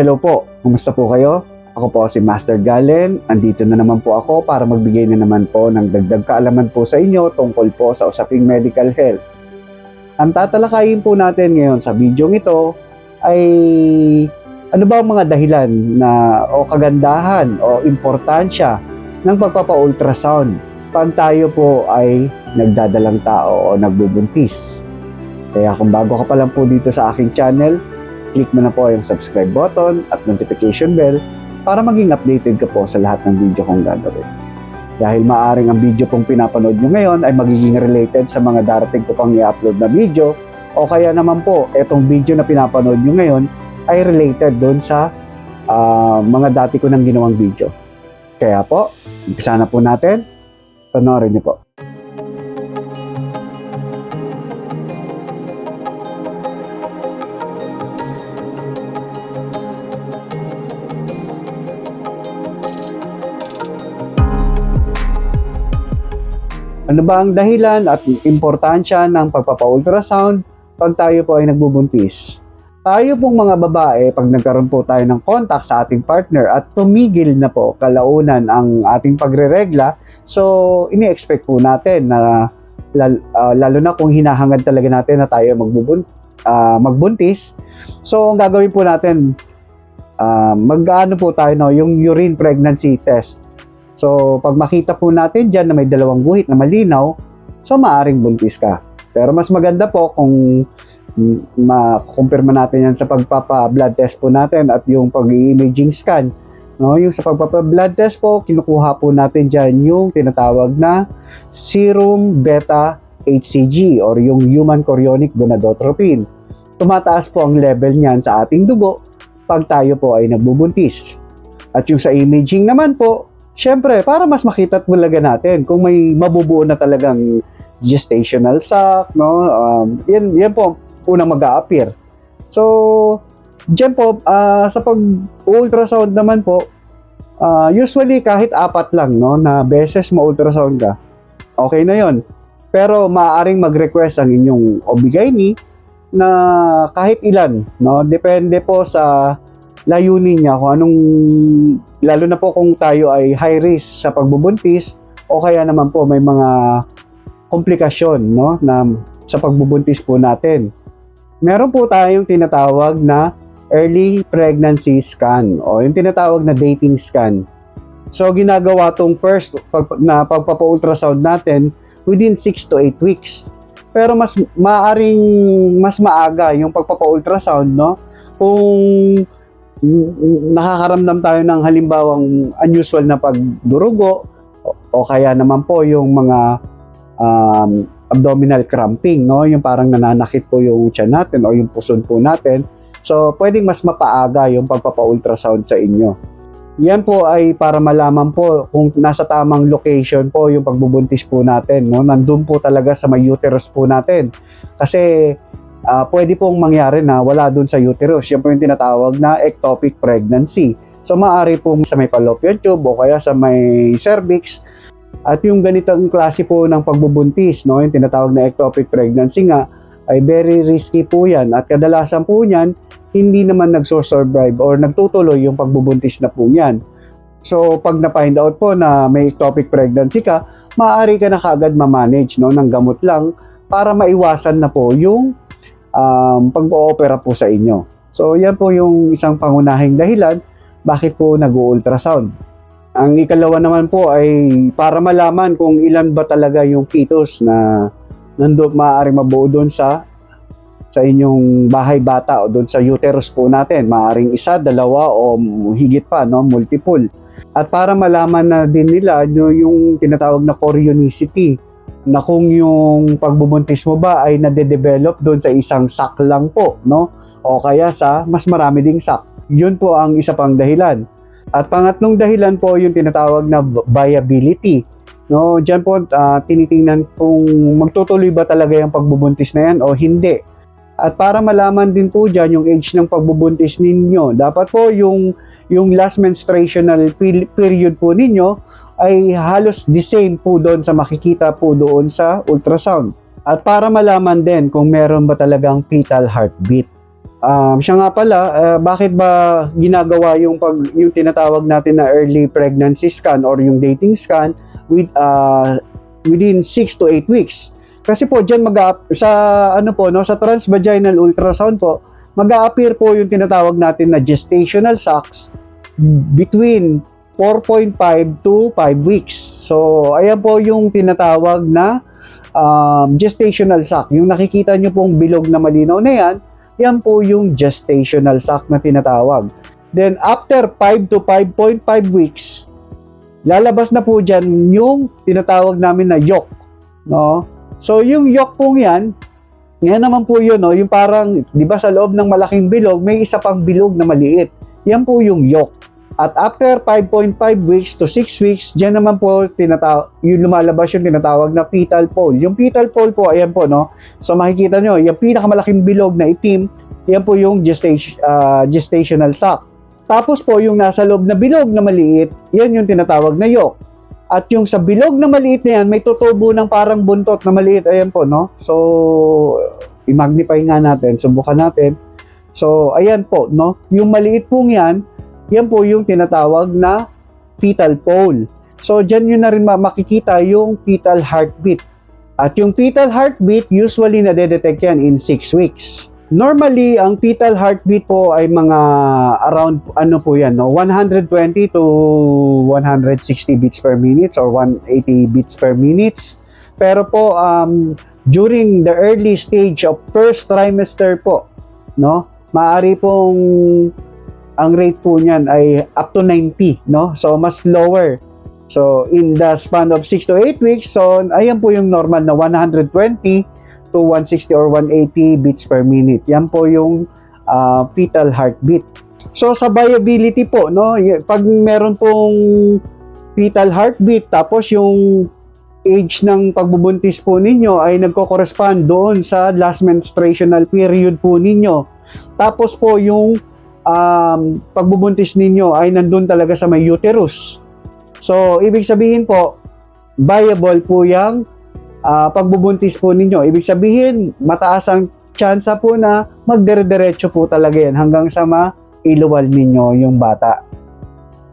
Hello po, kumusta po kayo? Ako po si Master Galen. Andito na naman po ako para magbigay na naman po ng dagdag kaalaman po sa inyo tungkol po sa usaping medical health. Ang tatalakayin po natin ngayon sa video ito ay ano ba ang mga dahilan na o kagandahan o importansya ng pagpapa-ultrasound pag tayo po ay nagdadalang tao o nagbubuntis. Kaya kung bago ka pa lang po dito sa aking channel, click mo na po yung subscribe button at notification bell para maging updated ka po sa lahat ng video kong gagawin. Dahil maaring ang video pong pinapanood nyo ngayon ay magiging related sa mga darating ko pang i-upload na video o kaya naman po, etong video na pinapanood nyo ngayon ay related doon sa ah, mga dati ko nang ginawang video. Kaya po, umpisa na po natin. Panoorin niyo po. Ano ba ang dahilan at importansya ng pagpapa-ultrasound pag tayo po ay nagbubuntis? Tayo pong mga babae, pag nagkaroon po tayo ng contact sa ating partner at tumigil na po kalaunan ang ating pagre-regla, so ini-expect po natin na lal- ah, lalo na kung hinahangad talaga natin na tayo magbubun ah, magbuntis. So ang gagawin po natin, ah, mag-ano po tayo no, yung urine pregnancy test. So, pag makita po natin dyan na may dalawang guhit na malinaw, so maaring buntis ka. Pero mas maganda po kung makumpirma natin yan sa pagpapa-blood test po natin at yung pag-imaging scan. No, yung sa pagpapa-blood test po, kinukuha po natin dyan yung tinatawag na serum beta HCG or yung human chorionic gonadotropin. Tumataas po ang level niyan sa ating dugo pag tayo po ay nagbubuntis. At yung sa imaging naman po, Siyempre, para mas makita talaga natin kung may mabubuo na talagang gestational sac, no? Um, yan, yan po unang mag-a-appear. So, dyan po, ah, sa pag-ultrasound naman po, ah, usually kahit apat lang, no, na beses ma-ultrasound ka, okay na yon. Pero maaaring mag-request ang inyong OB-GYN na kahit ilan, no? Depende po sa layunin niya kung anong lalo na po kung tayo ay high risk sa pagbubuntis o kaya naman po may mga komplikasyon no na sa pagbubuntis po natin. Meron po tayong tinatawag na early pregnancy scan o yung tinatawag na dating scan. So ginagawa tong first pag, na pagpapa-ultrasound natin within 6 to 8 weeks. Pero mas maaring mas maaga yung pagpapa-ultrasound no kung nakakaramdam tayo ng halimbawang unusual na pagdurugo o, o kaya naman po yung mga um, abdominal cramping, no? Yung parang nananakit po yung tiyan natin o yung puson po natin. So, pwedeng mas mapaaga yung pagpapa-ultrasound sa inyo. Yan po ay para malaman po kung nasa tamang location po yung pagbubuntis po natin, no? Nandun po talaga sa may uterus po natin. Kasi ah, pwede pong mangyari na wala dun sa uterus. Yan po yung tinatawag na ectopic pregnancy. So maaari po sa may fallopian tube o kaya sa may cervix. At yung ganitong klase po ng pagbubuntis, no, yung tinatawag na ectopic pregnancy nga, ay very risky po yan. At kadalasan po yan, hindi naman nagsosurvive or nagtutuloy yung pagbubuntis na po yan. So pag na-find out po na may ectopic pregnancy ka, maaari ka na kaagad ma-manage no, ng gamot lang para maiwasan na po yung um, pag-oopera po sa inyo. So, yan po yung isang pangunahing dahilan bakit po nag-ultrasound. Ang ikalawa naman po ay para malaman kung ilan ba talaga yung fetus na nando maaari mabuo doon sa sa inyong bahay bata o doon sa uterus po natin. Maaring isa, dalawa o higit pa, no? multiple. At para malaman na din nila no, yung tinatawag na chorionicity na kung yung pagbubuntis mo ba ay nade-develop doon sa isang sac lang po, no? O kaya sa mas marami ding sac. Yun po ang isa pang dahilan. At pangatlong dahilan po yung tinatawag na viability. No, diyan po ah, tinitingnan kung magtutuloy ba talaga yung pagbubuntis na yan o hindi. At para malaman din po diyan yung age ng pagbubuntis ninyo, dapat po yung yung last menstruational period po ninyo ay halos the same po doon sa makikita po doon sa ultrasound. At para malaman din kung meron ba talagang fetal heartbeat. Um, siya nga pala, uh, bakit ba ginagawa yung pag yung tinatawag natin na early pregnancy scan or yung dating scan with uh, within 6 to 8 weeks? Kasi po diyan mag sa ano po no sa transvaginal ultrasound po mag-a-appear po yung tinatawag natin na gestational sacs between 4.5 to 5 weeks. So ayan po yung tinatawag na um, gestational sac. Yung nakikita nyo pong bilog na malinaw na yan, yan po yung gestational sac na tinatawag. Then after 5 to 5.5 weeks, lalabas na po dyan yung tinatawag namin na yolk. No? So yung yolk pong yan, yan naman po yun, no? yung parang, di ba sa loob ng malaking bilog, may isa pang bilog na maliit. Yan po yung yolk. At after 5.5 weeks to 6 weeks, dyan naman po tinataw yung lumalabas yung tinatawag na fetal pole. Yung fetal pole po, ayan po, no? So makikita nyo, yung pinakamalaking bilog na itim, yan po yung gestation, uh, gestational sac. Tapos po, yung nasa loob na bilog na maliit, yan yung tinatawag na yolk. At yung sa bilog na maliit na yan, may tutubo ng parang buntot na maliit. Ayan po, no? So, i-magnify nga natin, subukan natin. So, ayan po, no? Yung maliit pong yan, yan po yung tinatawag na fetal pole. So, dyan nyo na rin makikita yung fetal heartbeat. At yung fetal heartbeat, usually nadedetect yan in 6 weeks. Normally, ang fetal heartbeat po ay mga around, ano po yan, no? 120 to 160 beats per minute or 180 beats per minute. Pero po, um, during the early stage of first trimester po, no? Maari pong ang rate po niyan ay up to 90, no? So, mas lower. So, in the span of 6 to 8 weeks, so, ayan po yung normal na 120 to 160 or 180 beats per minute. Yan po yung uh, fetal heartbeat. So, sa viability po, no? Pag meron pong fetal heartbeat, tapos yung age ng pagbubuntis po ninyo ay nagko-correspond doon sa last menstruational period po ninyo. Tapos po yung um, pagbubuntis ninyo ay nandun talaga sa may uterus. So, ibig sabihin po, viable po yung uh, pagbubuntis po ninyo. Ibig sabihin, mataas ang tsansa po na magdire-diretso po talaga yan hanggang sa mailuwal ninyo yung bata.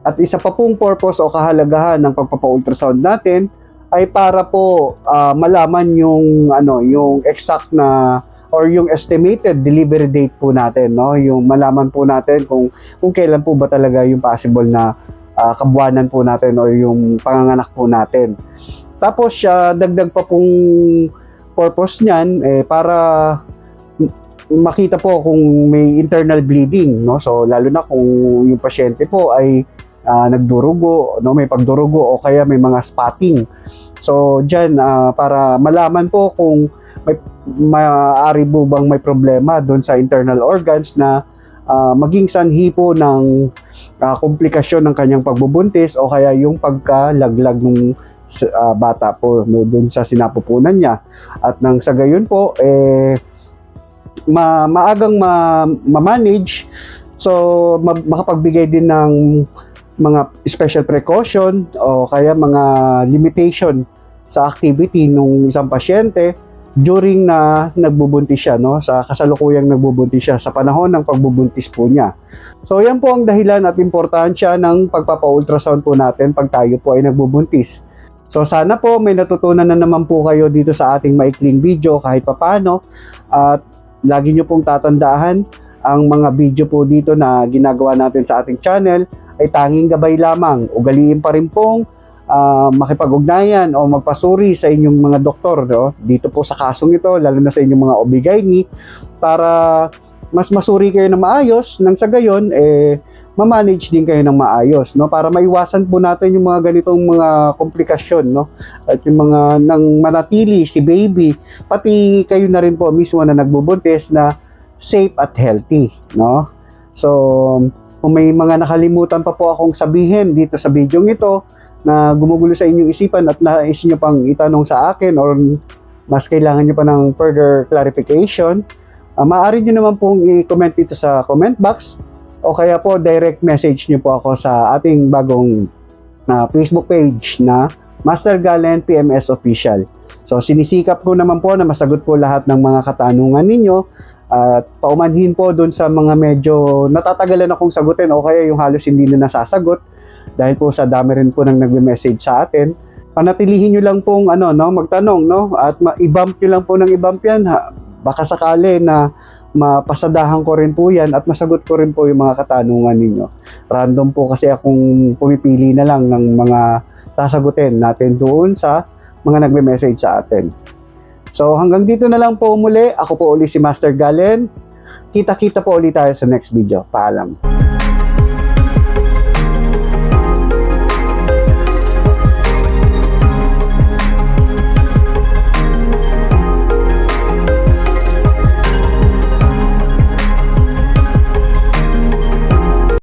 At isa pa pong purpose o kahalagahan ng pagpapa-ultrasound natin ay para po uh, malaman yung ano yung exact na or yung estimated delivery date po natin, no? Yung malaman po natin kung kung kailan po ba talaga yung possible na uh, kabuwanan po natin or yung panganganak po natin. Tapos siya uh, dagdag pa pong purpose niyan eh para makita po kung may internal bleeding, no? So lalo na kung yung pasyente po ay uh, nagdurugo, no, may pagdurugo o kaya may mga spotting. So diyan uh, para malaman po kung may maaari po bang may problema doon sa internal organs na uh, maging sanhi po ng uh, komplikasyon ng kanyang pagbubuntis o kaya yung pagkalaglag ng uh, bata po no, doon sa sinapupunan niya. At nang sa gayon po, eh, ma maagang ma- ma-manage so ma- makapagbigay din ng mga special precaution o kaya mga limitation sa activity ng isang pasyente during na nagbubuntis siya, no? Sa kasalukuyang nagbubuntis siya, sa panahon ng pagbubuntis po niya. So, yan po ang dahilan at importansya ng pagpapa-ultrasound po natin pag tayo po ay nagbubuntis. So, sana po may natutunan na naman po kayo dito sa ating maikling video kahit papano. At lagi nyo pong tatandaan ang mga video po dito na ginagawa natin sa ating channel ay tanging gabay lamang. Ugaliin pa rin pong uh, makipag-ugnayan o magpasuri sa inyong mga doktor no? dito po sa kasong ito, lalo na sa inyong mga obigaini para mas masuri kayo ng maayos nang sa gayon eh ma-manage din kayo ng maayos no? Para maiwasan po natin yung mga ganitong mga komplikasyon no? At yung mga nang manatili si baby pati kayo na rin po mismo na nagbubuntis na safe at healthy no? So kung may mga nakalimutan pa po akong sabihin dito sa video ito na gumugulo sa inyong isipan at nais nyo pang itanong sa akin or mas kailangan nyo pa ng further clarification, uh, maaari nyo naman pong i-comment dito sa comment box o kaya po direct message nyo po ako sa ating bagong uh, Facebook page na Master Galen PMS Official. So sinisikap ko naman po na masagot po lahat ng mga katanungan ninyo At paumanhin po dun sa mga medyo natatagalan akong sagutin o kaya yung halos hindi na nasasagot dahil po sa dami rin po nang nagme-message sa atin. Panatilihin nyo lang pong ano, no, magtanong no? at ma- i-bump nyo lang po ng i-bump yan. Ha? Baka sakali na mapasadahan ko rin po yan at masagot ko rin po yung mga katanungan ninyo. Random po kasi akong pumipili na lang ng mga sasagutin natin doon sa mga nagme-message sa atin. So hanggang dito na lang po muli. Ako po uli si Master Galen. Kita-kita po ulit tayo sa next video. Paalam.